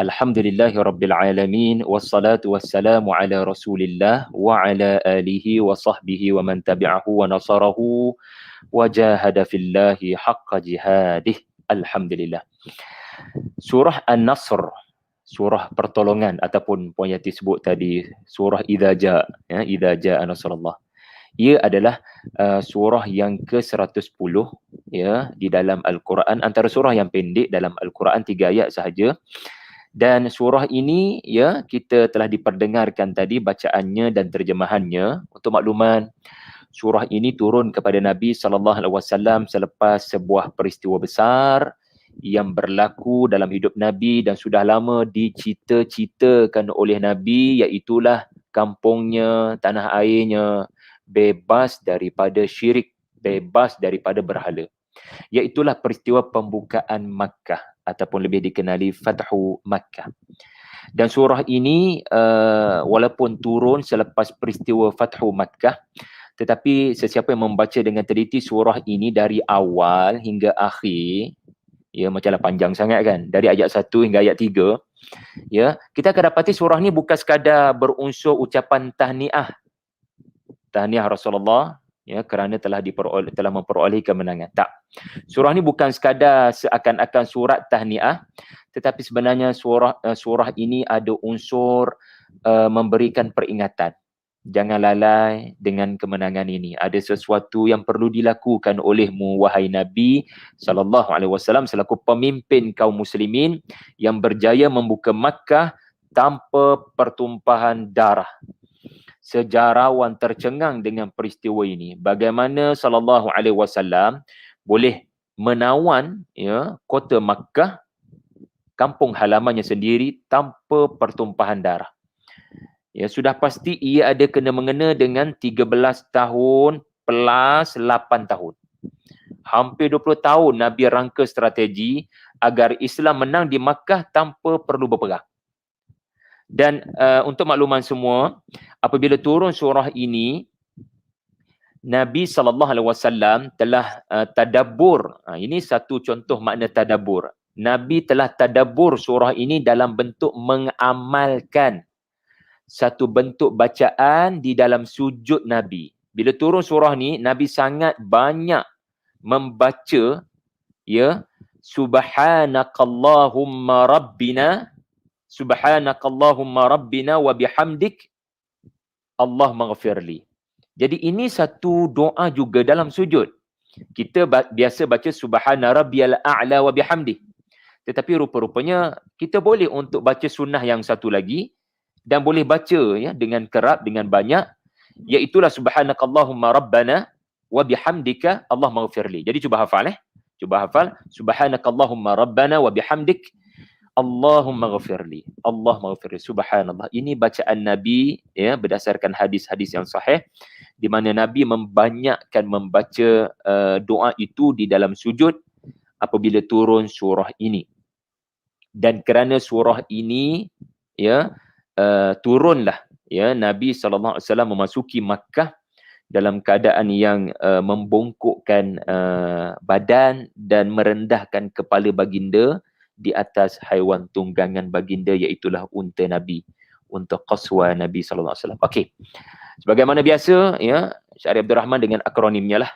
Alhamdulillahi Rabbil Alamin Wassalatu wassalamu ala rasulillah Wa ala alihi wa sahbihi wa man tabi'ahu wa nasarahu Wa jahada fillahi haqqa jihadih. Alhamdulillah. Surah An-Nasr Surah pertolongan ataupun Puan Yati sebut tadi Surah Idha Ja' ya, Idha Ja' Nasrullah. Ia adalah uh, surah yang ke-110 ya di dalam al-Quran. Antara surah yang pendek dalam al-Quran tiga ayat sahaja dan surah ini ya kita telah diperdengarkan tadi bacaannya dan terjemahannya. Untuk makluman surah ini turun kepada Nabi sallallahu alaihi wasallam selepas sebuah peristiwa besar yang berlaku dalam hidup Nabi dan sudah lama dicita-citakan oleh Nabi iaitu kampungnya tanah airnya bebas daripada syirik bebas daripada berhala. Iaitulah peristiwa pembukaan Makkah ataupun lebih dikenali Fathu Makkah. Dan surah ini uh, walaupun turun selepas peristiwa Fathu Makkah tetapi sesiapa yang membaca dengan teliti surah ini dari awal hingga akhir ya macamlah panjang sangat kan dari ayat 1 hingga ayat 3 ya kita akan dapati surah ni bukan sekadar berunsur ucapan tahniah tahniah Rasulullah ya kerana telah diperoleh telah memperoleh kemenangan. Tak. Surah ni bukan sekadar seakan-akan surat tahniah tetapi sebenarnya surah uh, surah ini ada unsur uh, memberikan peringatan. Jangan lalai dengan kemenangan ini. Ada sesuatu yang perlu dilakukan olehmu wahai Nabi sallallahu alaihi wasallam selaku pemimpin kaum muslimin yang berjaya membuka Makkah tanpa pertumpahan darah sejarawan tercengang dengan peristiwa ini. Bagaimana sallallahu alaihi wasallam boleh menawan ya kota Makkah kampung halamannya sendiri tanpa pertumpahan darah? Ya sudah pasti ia ada kena mengena dengan 13 tahun plus 8 tahun. Hampir 20 tahun nabi rangka strategi agar Islam menang di Makkah tanpa perlu berperang dan uh, untuk makluman semua, apabila turun surah ini, Nabi sallallahu alaihi wasallam telah uh, tadabbur. Uh, ini satu contoh makna tadabbur. Nabi telah tadabbur surah ini dalam bentuk mengamalkan satu bentuk bacaan di dalam sujud Nabi. Bila turun surah ni, Nabi sangat banyak membaca ya subhanakallahumma rabbina subhanakallahumma rabbina wa bihamdik Allah maghfirli. Jadi ini satu doa juga dalam sujud. Kita biasa baca subhana rabbiyal a'la wa bihamdi. Tetapi rupa-rupanya kita boleh untuk baca sunnah yang satu lagi dan boleh baca ya dengan kerap dengan banyak iaitu subhanakallahumma rabbana wa bihamdika Allah maghfirli. Jadi cuba hafal eh. Cuba hafal subhanakallahumma rabbana wa bihamdik Allahumma ghafirli. Allah maghfirli. Subhanallah. Ini bacaan Nabi ya berdasarkan hadis-hadis yang sahih di mana Nabi membanyakkan membaca uh, doa itu di dalam sujud apabila turun surah ini. Dan kerana surah ini ya uh, turunlah ya Nabi sallallahu alaihi wasallam memasuki Makkah dalam keadaan yang uh, membongkokkan uh, badan dan merendahkan kepala baginda di atas haiwan tunggangan baginda iaitulah unta Nabi untuk qaswa Nabi sallallahu alaihi wasallam. Okey. Sebagaimana biasa ya, Syarif Abdul Rahman dengan akronimnya lah.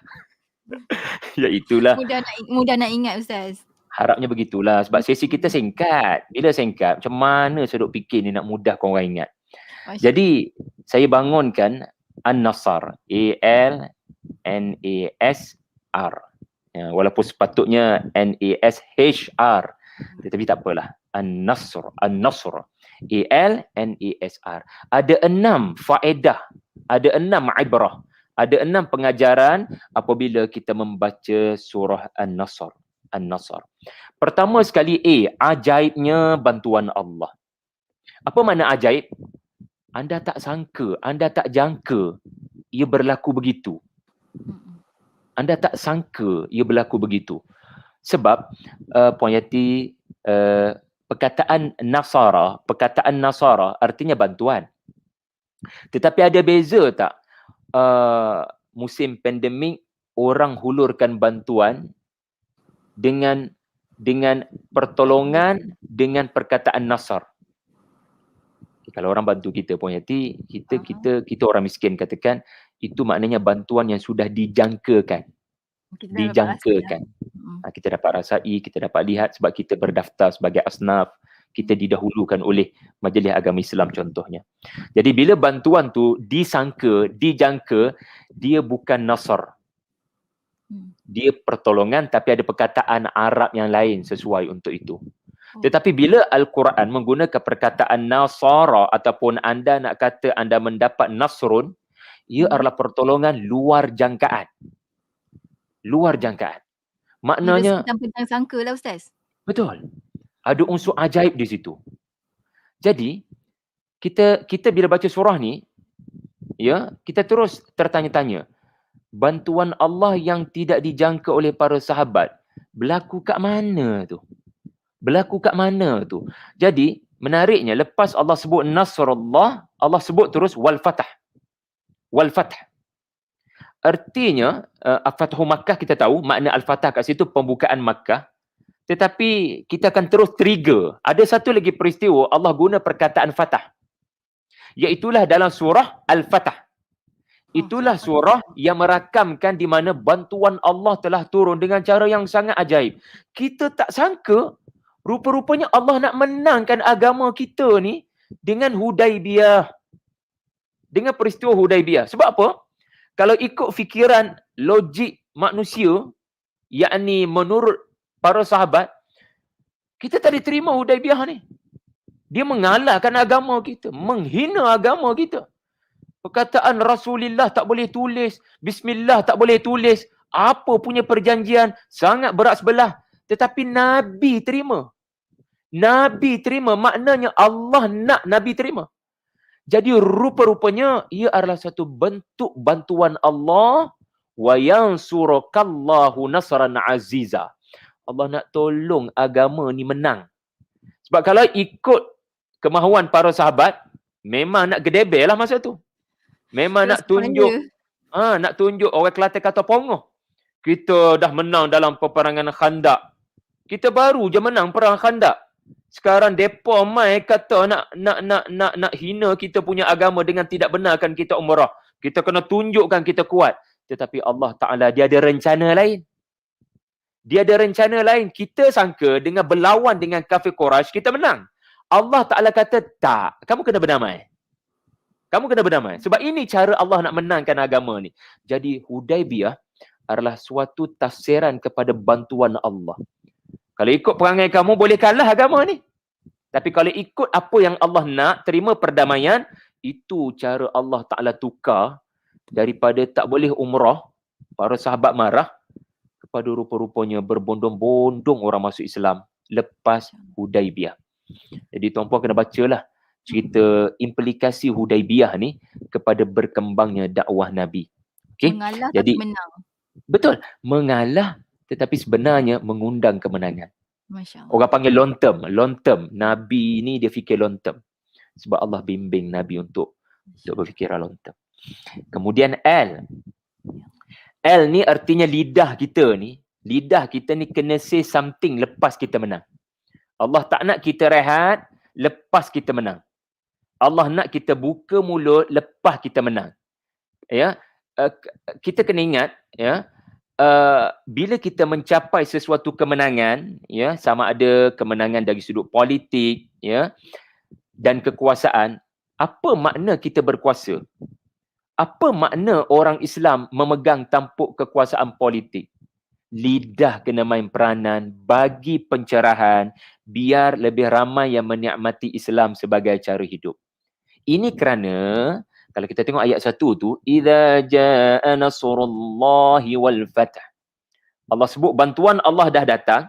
iaitulah mudah nak mudah nak ingat ustaz. Harapnya begitulah sebab sesi kita singkat. Bila singkat macam mana saya duk fikir ni nak mudah kau orang ingat. Masya. Jadi saya bangunkan An-Nasar A L N A S R. Ya, walaupun sepatutnya N A S H R tetapi tak apalah. An-nasr. An-nasr. A l n e s r. Ada enam faedah. Ada enam ibrah. Ada enam pengajaran apabila kita membaca surah an-nasr. An-nasr. Pertama sekali a ajaibnya bantuan Allah. Apa makna ajaib? Anda tak sangka anda tak jangka ia berlaku begitu. Anda tak sangka ia berlaku begitu sebab uh, Puan Yati uh, perkataan Nasara, perkataan Nasara artinya bantuan. Tetapi ada beza tak uh, musim pandemik orang hulurkan bantuan dengan dengan pertolongan dengan perkataan nasar. Kalau orang bantu kita pun yati, kita kita kita orang miskin katakan itu maknanya bantuan yang sudah dijangkakan. Kita dah. Dijangkakan. Mm. Ha, kita dapat rasai, kita dapat lihat sebab kita berdaftar sebagai asnaf, kita didahulukan oleh majlis agama Islam contohnya. Jadi bila bantuan tu disangka, dijangka, dia bukan nasar. Hmm. Dia pertolongan tapi ada perkataan Arab yang lain sesuai untuk itu. Oh. Tetapi bila Al-Quran menggunakan perkataan nasara ataupun anda nak kata anda mendapat nasrun, ia Hmm. adalah pertolongan luar jangkaan. Luar jangkaan. Maknanya Bentang-bentang sangka lah Ustaz. Betul. Ada unsur ajaib di situ. Jadi kita kita bila baca surah ni ya, kita terus tertanya-tanya. Bantuan Allah yang tidak dijangka oleh para sahabat berlaku kat mana tu? Berlaku kat mana tu? Jadi menariknya lepas Allah sebut Nasrullah, Allah sebut terus wal fatah. Wal fatah. Artinya uh, Al-Fathu Makkah kita tahu makna Al-Fatah kat situ pembukaan Makkah. Tetapi kita akan terus trigger. Ada satu lagi peristiwa Allah guna perkataan Fatah. Iaitulah dalam surah Al-Fatah. Itulah surah yang merakamkan di mana bantuan Allah telah turun dengan cara yang sangat ajaib. Kita tak sangka rupa-rupanya Allah nak menangkan agama kita ni dengan Hudaibiyah. Dengan peristiwa Hudaibiyah. Sebab apa? Kalau ikut fikiran logik manusia, yakni menurut para sahabat, kita tak diterima Hudaibiyah ni. Dia mengalahkan agama kita, menghina agama kita. Perkataan Rasulullah tak boleh tulis, Bismillah tak boleh tulis, apa punya perjanjian sangat berat sebelah. Tetapi Nabi terima. Nabi terima, maknanya Allah nak Nabi terima. Jadi rupa-rupanya ia adalah satu bentuk bantuan Allah wa yansurakallahu nasran aziza. Allah nak tolong agama ni menang. Sebab kalau ikut kemahuan para sahabat, memang nak gedebel lah masa tu. Memang nak tunjuk, ha, nak tunjuk orang Kelantan kata pongoh. Kita dah menang dalam peperangan khandak. Kita baru je menang perang khandak. Sekarang depa mai kata nak nak nak nak nak hina kita punya agama dengan tidak benarkan kita umrah. Kita kena tunjukkan kita kuat. Tetapi Allah Taala dia ada rencana lain. Dia ada rencana lain. Kita sangka dengan berlawan dengan kafir Quraisy kita menang. Allah Taala kata tak, kamu kena berdamai. Kamu kena berdamai. Sebab ini cara Allah nak menangkan agama ni. Jadi Hudaibiyah adalah suatu tafsiran kepada bantuan Allah. Kalau ikut perangai kamu boleh kalah agama ni. Tapi kalau ikut apa yang Allah nak, terima perdamaian, itu cara Allah Ta'ala tukar daripada tak boleh umrah, para sahabat marah, kepada rupa-rupanya berbondong-bondong orang masuk Islam lepas Hudaibiyah. Jadi tuan-puan kena bacalah cerita implikasi Hudaibiyah ni kepada berkembangnya dakwah Nabi. Okay? Mengalah Jadi, tapi menang. Betul. Mengalah tetapi sebenarnya mengundang kemenangan. Masya Allah. Orang panggil long term. Long term. Nabi ni dia fikir long term. Sebab Allah bimbing Nabi untuk untuk berfikiran long term. Kemudian L. L ni artinya lidah kita ni. Lidah kita ni kena say something lepas kita menang. Allah tak nak kita rehat lepas kita menang. Allah nak kita buka mulut lepas kita menang. Ya, uh, kita kena ingat ya, uh, bila kita mencapai sesuatu kemenangan ya, sama ada kemenangan dari sudut politik ya dan kekuasaan, apa makna kita berkuasa? Apa makna orang Islam memegang tampuk kekuasaan politik? Lidah kena main peranan bagi pencerahan biar lebih ramai yang menikmati Islam sebagai cara hidup. Ini kerana kalau kita tengok ayat satu tu, idza jaa nasrullahi wal fath. Allah sebut bantuan Allah dah datang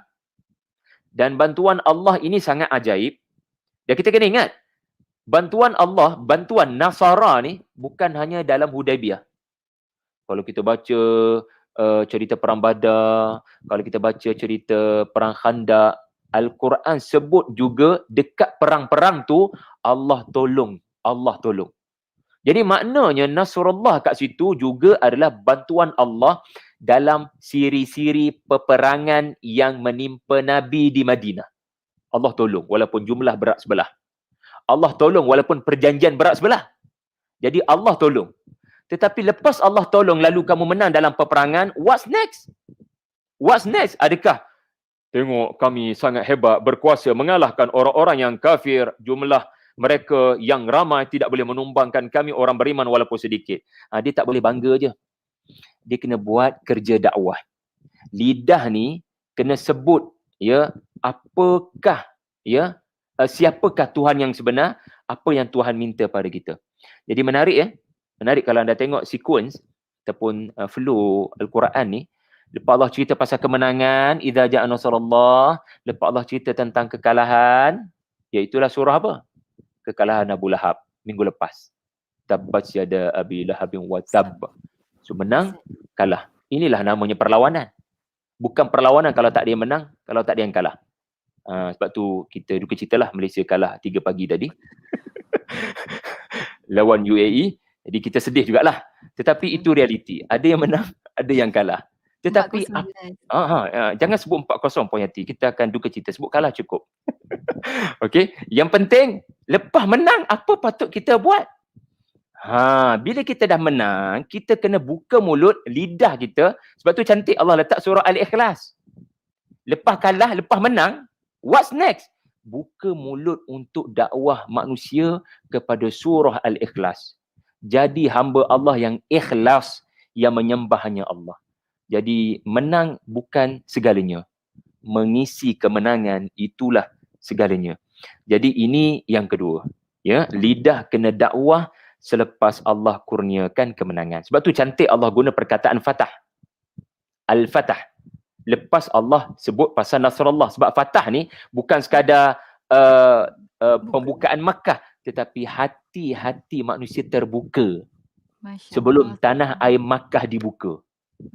dan bantuan Allah ini sangat ajaib. Dan kita kena ingat, bantuan Allah, bantuan Nasara ni bukan hanya dalam Hudaibiyah. Kalau kita baca uh, cerita perang Badar, kalau kita baca cerita perang Khandak, Al-Quran sebut juga dekat perang-perang tu Allah tolong, Allah tolong. Jadi maknanya Nasrullah kat situ juga adalah bantuan Allah dalam siri-siri peperangan yang menimpa Nabi di Madinah. Allah tolong walaupun jumlah berat sebelah. Allah tolong walaupun perjanjian berat sebelah. Jadi Allah tolong. Tetapi lepas Allah tolong lalu kamu menang dalam peperangan, what's next? What's next? Adakah tengok kami sangat hebat berkuasa mengalahkan orang-orang yang kafir, jumlah mereka yang ramai tidak boleh menumbangkan kami orang beriman walaupun sedikit. Ha, dia tak boleh bangga je. Dia kena buat kerja dakwah. Lidah ni kena sebut ya apakah ya uh, siapakah Tuhan yang sebenar, apa yang Tuhan minta pada kita. Jadi menarik ya. Menarik kalau anda tengok sequence ataupun uh, flow Al-Quran ni, lepas Allah cerita pasal kemenangan, idza ja'a nasrullah, lepas Allah cerita tentang kekalahan, iaitu surah apa? Kekalahan Abu Lahab minggu lepas. Tabbat yada Abi Lahab wa tab. So menang, kalah. Inilah namanya perlawanan. Bukan perlawanan kalau tak dia menang, kalau tak dia yang kalah. Uh, sebab tu kita duka cita lah Malaysia kalah 3 pagi tadi. Lawan UAE. Jadi kita sedih jugalah. Tetapi itu realiti. Ada yang menang, ada yang kalah. Tetapi uh, uh, uh, jangan sebut 4-0 poin hati. Kita akan duka cita. Sebut kalah cukup. Okey. Yang penting, lepas menang, apa patut kita buat? Ha, bila kita dah menang, kita kena buka mulut, lidah kita. Sebab tu cantik Allah letak surah Al-Ikhlas. Lepas kalah, lepas menang, What's next? Buka mulut untuk dakwah manusia kepada surah Al-Ikhlas. Jadi hamba Allah yang ikhlas yang menyembah hanya Allah. Jadi menang bukan segalanya. Mengisi kemenangan itulah segalanya. Jadi ini yang kedua. Ya, lidah kena dakwah selepas Allah kurniakan kemenangan. Sebab tu cantik Allah guna perkataan Fatah. Al-Fatah lepas Allah sebut pasal Nasrullah sebab Fatah ni bukan sekadar uh, uh, pembukaan Makkah tetapi hati-hati manusia terbuka Masya sebelum Allah. tanah air Makkah dibuka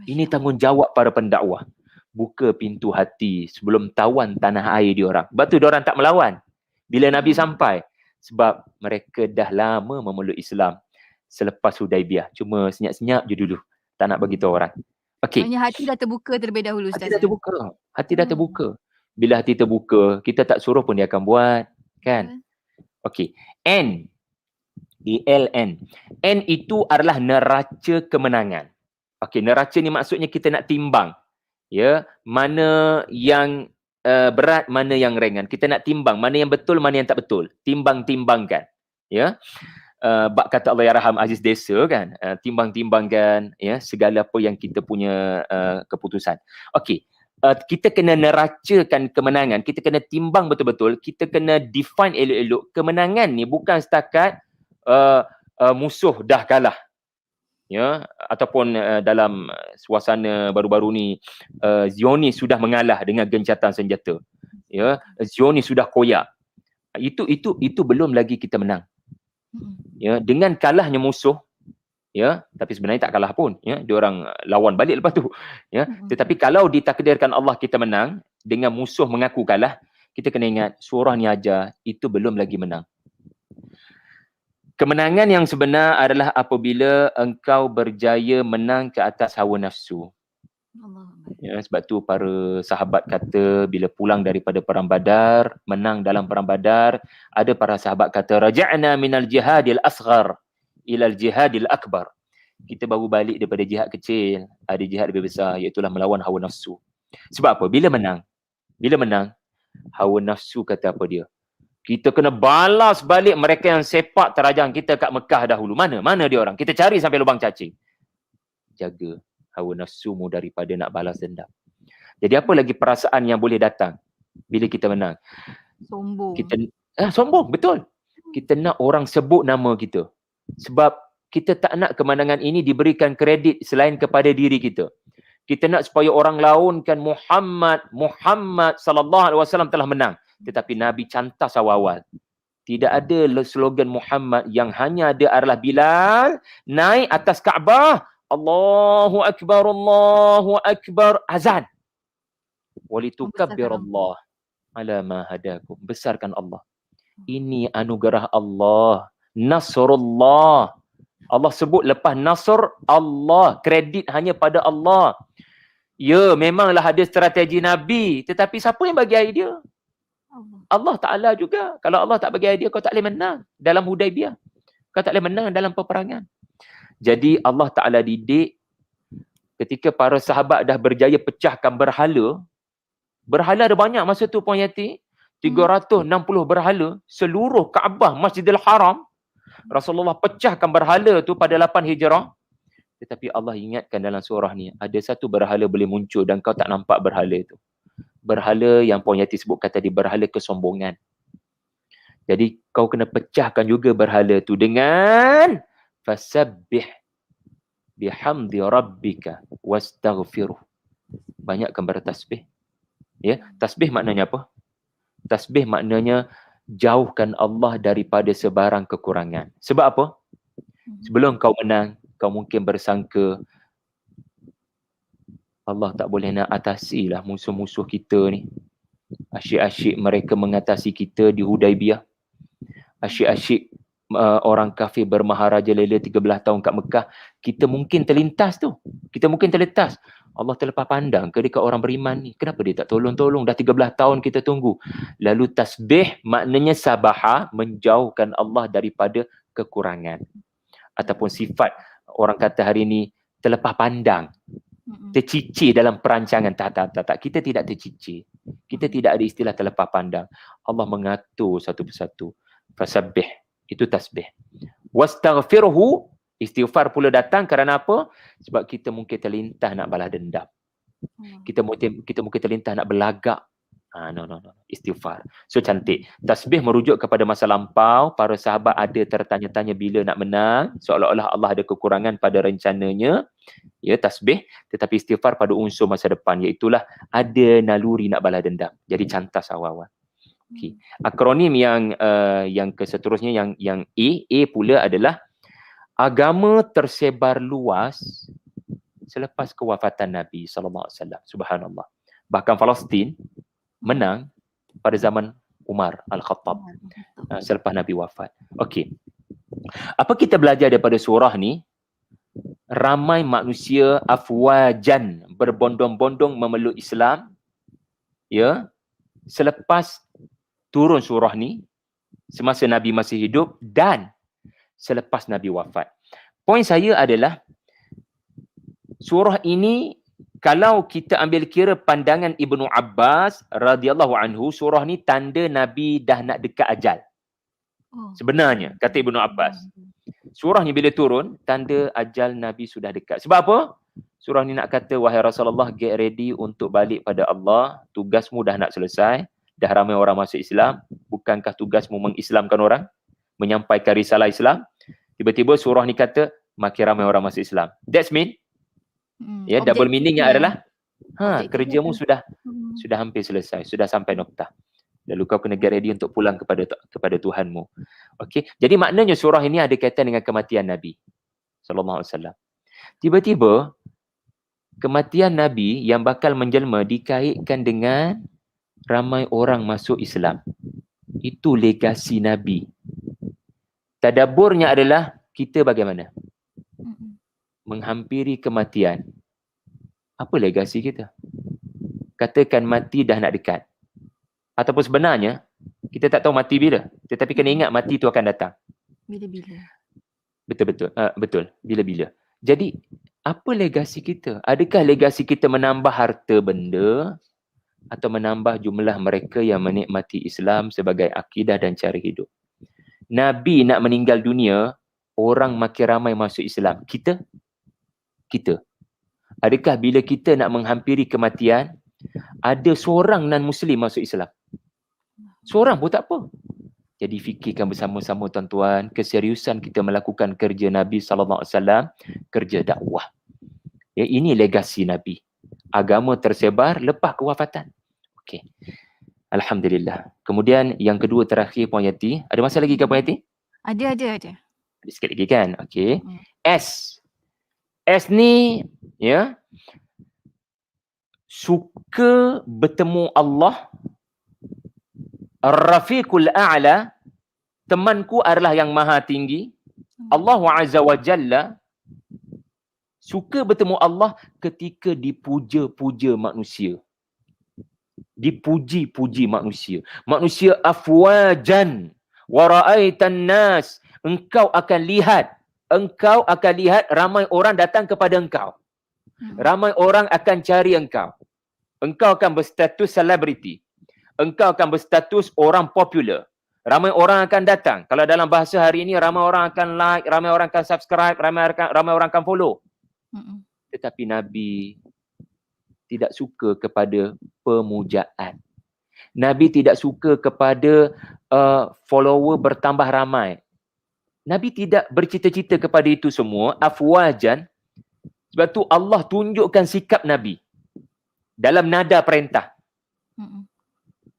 ini tanggungjawab para pendakwah buka pintu hati sebelum tawan tanah air dia orang sebab tu dia orang tak melawan bila Nabi hmm. sampai sebab mereka dah lama memeluk Islam selepas Hudaibiyah cuma senyap-senyap je dulu tak nak bagi tahu orang Okey. Maksudnya hati dah terbuka terlebih dahulu Ustaz. Hati dah terbuka. Hati dah hmm. terbuka. Bila hati terbuka, kita tak suruh pun dia akan buat, kan? Okey. N. D L N. N itu adalah neraca kemenangan. Okey, neraca ni maksudnya kita nak timbang. Ya, mana yang uh, berat, mana yang ringan. Kita nak timbang mana yang betul, mana yang tak betul. Timbang-timbangkan. Ya uh, bak kata Allah ya raham aziz desa kan uh, timbang-timbangkan ya segala apa yang kita punya uh, keputusan okey uh, kita kena neracakan kemenangan kita kena timbang betul-betul kita kena define elok-elok kemenangan ni bukan setakat uh, uh, musuh dah kalah ya ataupun uh, dalam suasana baru-baru ni uh, Zionis sudah mengalah dengan gencatan senjata. Ya Zionis sudah koyak. Itu itu itu belum lagi kita menang. Ya dengan kalahnya musuh ya tapi sebenarnya tak kalah pun ya dia orang lawan balik lepas tu ya. Tetapi kalau ditakdirkan Allah kita menang dengan musuh mengaku kalah kita kena ingat surah ni aja itu belum lagi menang kemenangan yang sebenar adalah apabila engkau berjaya menang ke atas hawa nafsu Ya, sebab tu para sahabat kata bila pulang daripada perang Badar, menang dalam perang Badar, ada para sahabat kata raja'na minal jihadil asghar ila al jihadil akbar. Kita baru balik daripada jihad kecil, ada jihad lebih besar iaitu melawan hawa nafsu. Sebab apa? Bila menang, bila menang, hawa nafsu kata apa dia? Kita kena balas balik mereka yang sepak terajang kita kat Mekah dahulu. Mana? Mana dia orang? Kita cari sampai lubang cacing. Jaga hawa nafsumu daripada nak balas dendam. Jadi apa lagi perasaan yang boleh datang bila kita menang? Sombong. Kita ah, sombong, betul. Kita nak orang sebut nama kita. Sebab kita tak nak kemenangan ini diberikan kredit selain kepada diri kita. Kita nak supaya orang launkan Muhammad, Muhammad sallallahu alaihi wasallam telah menang. Tetapi Nabi cantas awal-awal. Tidak ada slogan Muhammad yang hanya ada adalah Bilal naik atas Kaabah Allahu Akbar, Allahu Akbar, azan. Walitukabbir Allah ala ma hadakum. Besarkan Allah. Ini anugerah Allah. Nasrullah. Allah sebut lepas nasr Allah, kredit hanya pada Allah. Ya, memanglah ada strategi Nabi, tetapi siapa yang bagi idea? Allah. Ta'ala juga. Kalau Allah tak bagi idea, kau tak boleh menang dalam Hudaibiyah. Kau tak boleh menang dalam peperangan. Jadi Allah Ta'ala didik ketika para sahabat dah berjaya pecahkan berhala, berhala ada banyak masa tu Puan Yati, 360 berhala, seluruh Kaabah, Masjidil Haram, Rasulullah pecahkan berhala tu pada 8 Hijrah. Tetapi Allah ingatkan dalam surah ni, ada satu berhala boleh muncul dan kau tak nampak berhala tu. Berhala yang Puan Yati sebut kata di berhala kesombongan. Jadi kau kena pecahkan juga berhala tu dengan fasabbih bihamdi rabbika wastaghfiruh. Banyakkan bertasbih. Ya, tasbih maknanya apa? Tasbih maknanya jauhkan Allah daripada sebarang kekurangan. Sebab apa? Sebelum kau menang, kau mungkin bersangka Allah tak boleh nak atasi lah musuh-musuh kita ni. Asyik-asyik mereka mengatasi kita di Hudaibiyah. Asyik-asyik uh, orang kafir bermaharaja lela 13 tahun kat Mekah. Kita mungkin terlintas tu. Kita mungkin terletas. Allah terlepas pandang ke dekat orang beriman ni. Kenapa dia tak tolong-tolong? Dah 13 tahun kita tunggu. Lalu tasbih maknanya sabaha menjauhkan Allah daripada kekurangan. Ataupun sifat orang kata hari ni terlepas pandang, tercicir dalam perancangan. Tak, tak, tak, tak. Kita tidak tercicir. Kita tidak ada istilah terlepas pandang. Allah mengatur satu persatu. Fasabbih. Itu tasbih. Wastaghfirhu. Istighfar pula datang kerana apa? Sebab kita mungkin terlintah nak balas dendam. Kita mungkin kita mungkin terlintah nak berlagak. Ha, no, no, no. Istighfar. So cantik. Tasbih merujuk kepada masa lampau. Para sahabat ada tertanya-tanya bila nak menang. Seolah-olah Allah ada kekurangan pada rencananya. Ya, tasbih. Tetapi istighfar pada unsur masa depan. Iaitulah ada naluri nak balas dendam. Jadi cantas awal-awal. Okay. Akronim yang uh, yang keseterusnya yang yang A, A pula adalah agama tersebar luas selepas kewafatan Nabi wasallam. Subhanallah. Bahkan Palestin menang pada zaman Umar Al-Khattab uh, selepas Nabi wafat. Okey. Apa kita belajar daripada surah ni? Ramai manusia afwajan berbondong-bondong memeluk Islam ya selepas turun surah ni semasa Nabi masih hidup dan selepas Nabi wafat. Poin saya adalah surah ini kalau kita ambil kira pandangan Ibnu Abbas radhiyallahu anhu surah ni tanda Nabi dah nak dekat ajal. Oh. Sebenarnya kata Ibnu Abbas. Surah ni bila turun tanda ajal Nabi sudah dekat. Sebab apa? Surah ni nak kata wahai Rasulullah get ready untuk balik pada Allah. Tugasmu dah nak selesai. Dah ramai orang masuk Islam. Bukankah tugasmu mengislamkan orang? Menyampaikan risalah Islam? Tiba-tiba surah ni kata makin ramai orang masuk Islam. That's mean hmm, ya double meaningnya yeah. adalah ha kerjamu sudah hmm. sudah hampir selesai, sudah sampai noktah. Lalu kau kena get ready untuk pulang kepada kepada Tuhanmu. Okey. Jadi maknanya surah ini ada kaitan dengan kematian Nabi sallallahu alaihi wasallam. Tiba-tiba kematian Nabi yang bakal menjelma dikaitkan dengan ramai orang masuk Islam. Itu legasi Nabi Tadaburnya adalah kita bagaimana? Menghampiri kematian. Apa legasi kita? Katakan mati dah nak dekat. Ataupun sebenarnya, kita tak tahu mati bila. Tetapi kena ingat mati itu akan datang. Bila-bila. Betul-betul. Uh, betul. Bila-bila. Jadi, apa legasi kita? Adakah legasi kita menambah harta benda atau menambah jumlah mereka yang menikmati Islam sebagai akidah dan cara hidup? Nabi nak meninggal dunia, orang makin ramai masuk Islam. Kita? Kita. Adakah bila kita nak menghampiri kematian, ada seorang non-Muslim masuk Islam? Seorang pun tak apa. Jadi fikirkan bersama-sama tuan-tuan, keseriusan kita melakukan kerja Nabi SAW, kerja dakwah. Ya, ini legasi Nabi. Agama tersebar lepas kewafatan. Okey. Alhamdulillah. Kemudian yang kedua terakhir Puan Yati. Ada masa lagi ke Puan Yati? Ada, ada, ada. Ada sikit lagi kan? Okey. Hmm. S. S ni, ya. Suka bertemu Allah. Rafiqul A'la. Temanku adalah yang maha tinggi. Allah Azza wa Jalla suka bertemu Allah ketika dipuja-puja manusia. Dipuji-puji manusia. Manusia afwajan wa ra'aitan nas. Engkau akan lihat, engkau akan lihat ramai orang datang kepada engkau. Mm-mm. Ramai orang akan cari engkau. Engkau akan berstatus selebriti. Engkau akan berstatus orang popular. Ramai orang akan datang. Kalau dalam bahasa hari ini ramai orang akan like, ramai orang akan subscribe, ramai ramai orang akan follow. Mm-mm. Tetapi Nabi tidak suka kepada pemujaan. Nabi tidak suka kepada uh, follower bertambah ramai. Nabi tidak bercita-cita kepada itu semua. Afwajan. Sebab tu Allah tunjukkan sikap Nabi. Dalam nada perintah.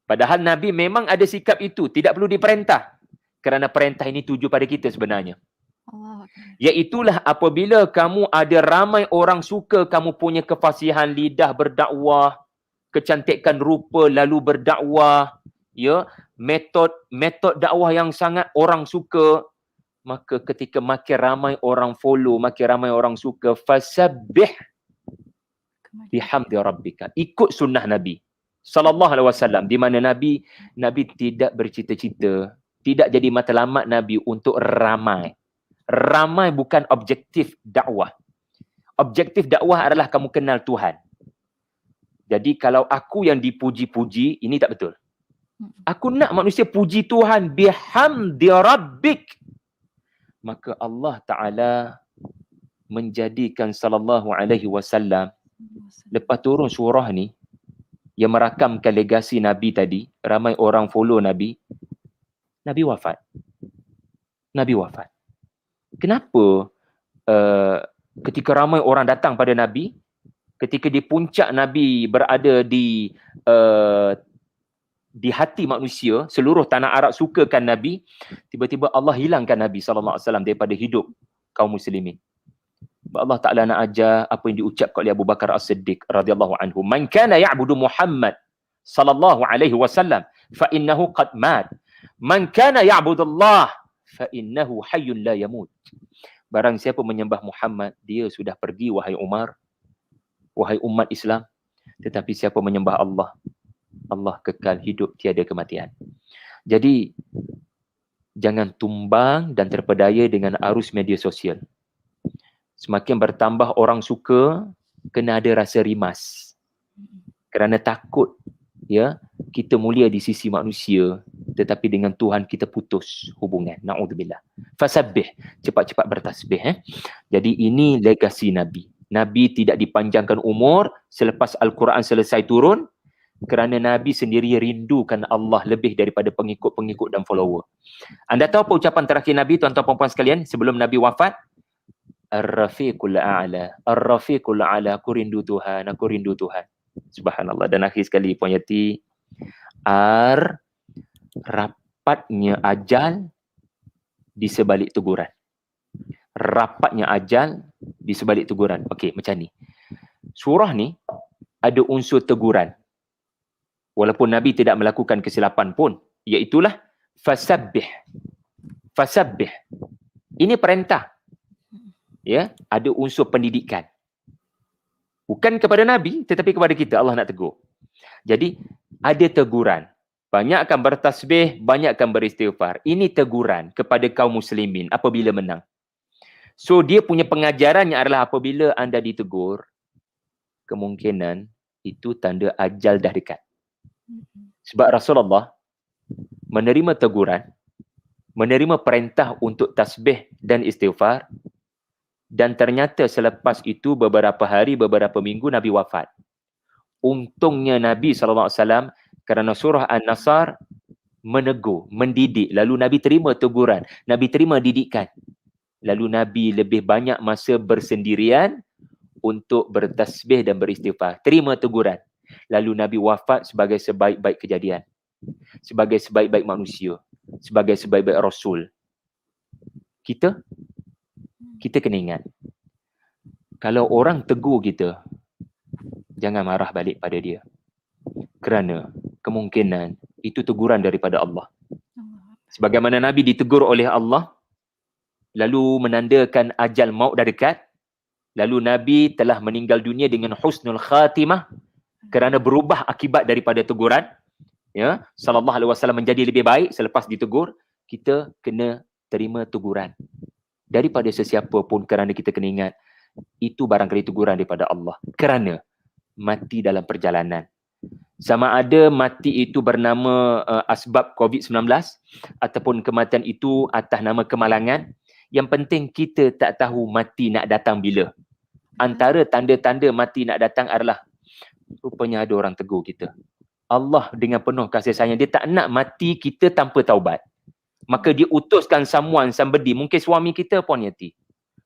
Padahal Nabi memang ada sikap itu. Tidak perlu diperintah. Kerana perintah ini tuju pada kita sebenarnya. Allah. Iaitulah apabila kamu ada ramai orang suka kamu punya kefasihan lidah berdakwah, kecantikan rupa lalu berdakwah, ya, metod metod dakwah yang sangat orang suka, maka ketika makin ramai orang follow, makin ramai orang suka, fasabbih bihamdi rabbika. Ikut sunnah Nabi sallallahu alaihi wasallam di mana Nabi Nabi tidak bercita-cita, tidak jadi matlamat Nabi untuk ramai. Ramai bukan objektif dakwah. Objektif dakwah adalah kamu kenal Tuhan. Jadi kalau aku yang dipuji-puji, ini tak betul. Aku nak manusia puji Tuhan bihamdi rabbik. Maka Allah Taala menjadikan sallallahu alaihi wasallam lepas turun surah ni yang merakamkan legasi Nabi tadi, ramai orang follow Nabi, Nabi wafat. Nabi wafat. Kenapa uh, ketika ramai orang datang pada Nabi, ketika di puncak Nabi berada di uh, di hati manusia, seluruh tanah Arab sukakan Nabi, tiba-tiba Allah hilangkan Nabi sallallahu alaihi wasallam daripada hidup kaum muslimin. Allah Ta'ala nak ajar apa yang diucapkan oleh Abu Bakar As-Siddiq radhiyallahu anhu. Man kana ya'budu Muhammad sallallahu alaihi wasallam fa innahu qad mat. Man kana ya'budu Allah fa innahu hayyun la yamut. Barang siapa menyembah Muhammad, dia sudah pergi wahai Umar, wahai umat Islam. Tetapi siapa menyembah Allah, Allah kekal hidup tiada kematian. Jadi jangan tumbang dan terpedaya dengan arus media sosial. Semakin bertambah orang suka kena ada rasa rimas. Kerana takut ya kita mulia di sisi manusia tetapi dengan Tuhan kita putus hubungan. Naudzubillah. Fasabbih cepat-cepat bertasbih eh. Jadi ini legasi nabi. Nabi tidak dipanjangkan umur selepas al-Quran selesai turun kerana nabi sendiri rindukan Allah lebih daripada pengikut-pengikut dan follower anda tahu apa ucapan terakhir nabi tuan-tuan puan-puan sekalian sebelum nabi wafat Ar-Rafiqul A'la. Ar-Rafiqul A'la. Aku rindu Tuhan. Aku rindu Tuhan. Subhanallah. Dan akhir sekali Puan Yati. Ar rapatnya ajal di sebalik teguran. Rapatnya ajal di sebalik teguran. Okey, macam ni. Surah ni ada unsur teguran. Walaupun Nabi tidak melakukan kesilapan pun. Iaitulah fasabbih. Fasabbih. Ini perintah. Ya ada unsur pendidikan. Bukan kepada nabi tetapi kepada kita. Allah nak tegur. Jadi ada teguran. Banyak akan bertasbih banyak akan beristighfar. Ini teguran kepada kaum muslimin apabila menang. So dia punya pengajarannya adalah apabila anda ditegur kemungkinan itu tanda ajal dah dekat sebab Rasulullah menerima teguran menerima perintah untuk tasbih dan istighfar dan ternyata selepas itu beberapa hari, beberapa minggu Nabi wafat. Untungnya Nabi SAW kerana surah An-Nasar menegur, mendidik. Lalu Nabi terima teguran. Nabi terima didikan. Lalu Nabi lebih banyak masa bersendirian untuk bertasbih dan beristighfar. Terima teguran. Lalu Nabi wafat sebagai sebaik-baik kejadian. Sebagai sebaik-baik manusia. Sebagai sebaik-baik Rasul. Kita kita kena ingat kalau orang tegur kita jangan marah balik pada dia kerana kemungkinan itu teguran daripada Allah sebagaimana nabi ditegur oleh Allah lalu menandakan ajal maut dah dekat. Lalu Nabi telah meninggal dunia dengan husnul khatimah kerana berubah akibat daripada teguran. Ya, sallallahu alaihi wasallam menjadi lebih baik selepas ditegur, kita kena terima teguran. Daripada sesiapa pun kerana kita kena ingat itu barangkali teguran daripada Allah. Kerana mati dalam perjalanan. Sama ada mati itu bernama uh, asbab COVID-19 ataupun kematian itu atas nama kemalangan. Yang penting kita tak tahu mati nak datang bila. Antara tanda-tanda mati nak datang adalah rupanya ada orang tegur kita. Allah dengan penuh kasih sayang dia tak nak mati kita tanpa taubat. Maka dia utuskan someone somebody. Mungkin suami kita pun yati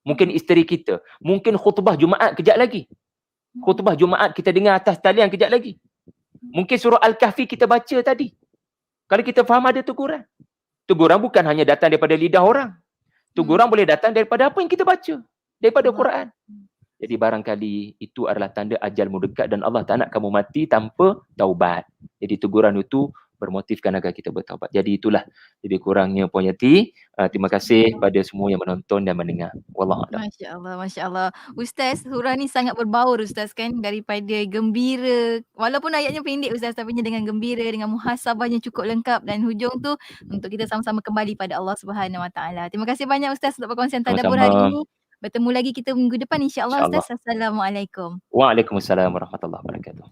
mungkin isteri kita. Mungkin khutbah jumaat kejap lagi. Khutbah jumaat kita dengar atas talian kejap lagi. Mungkin surah al-kahfi kita baca tadi. Kalau kita faham ada teguran. Teguran bukan hanya datang daripada lidah orang. Teguran boleh datang daripada apa yang kita baca. Daripada Quran jadi barangkali itu adalah tanda ajalmu dekat dan Allah tak nak kamu mati tanpa taubat. Jadi teguran itu bermotifkan agar kita bertaubat. Jadi itulah lebih kurangnya Puan Yati. Uh, terima kasih pada semua yang menonton dan mendengar. Wallahualam. Masya-Allah, masya-Allah. Ustaz, surah ni sangat berbaur Ustaz kan daripada gembira. Walaupun ayatnya pendek Ustaz tapi dengan gembira dengan muhasabahnya cukup lengkap dan hujung tu untuk kita sama-sama kembali pada Allah Subhanahu Wa Taala. Terima kasih banyak Ustaz untuk perkongsian tadabbur hari ini. Bertemu lagi kita minggu depan insya-Allah Insya Ustaz. Assalamualaikum. Waalaikumsalam warahmatullahi wabarakatuh.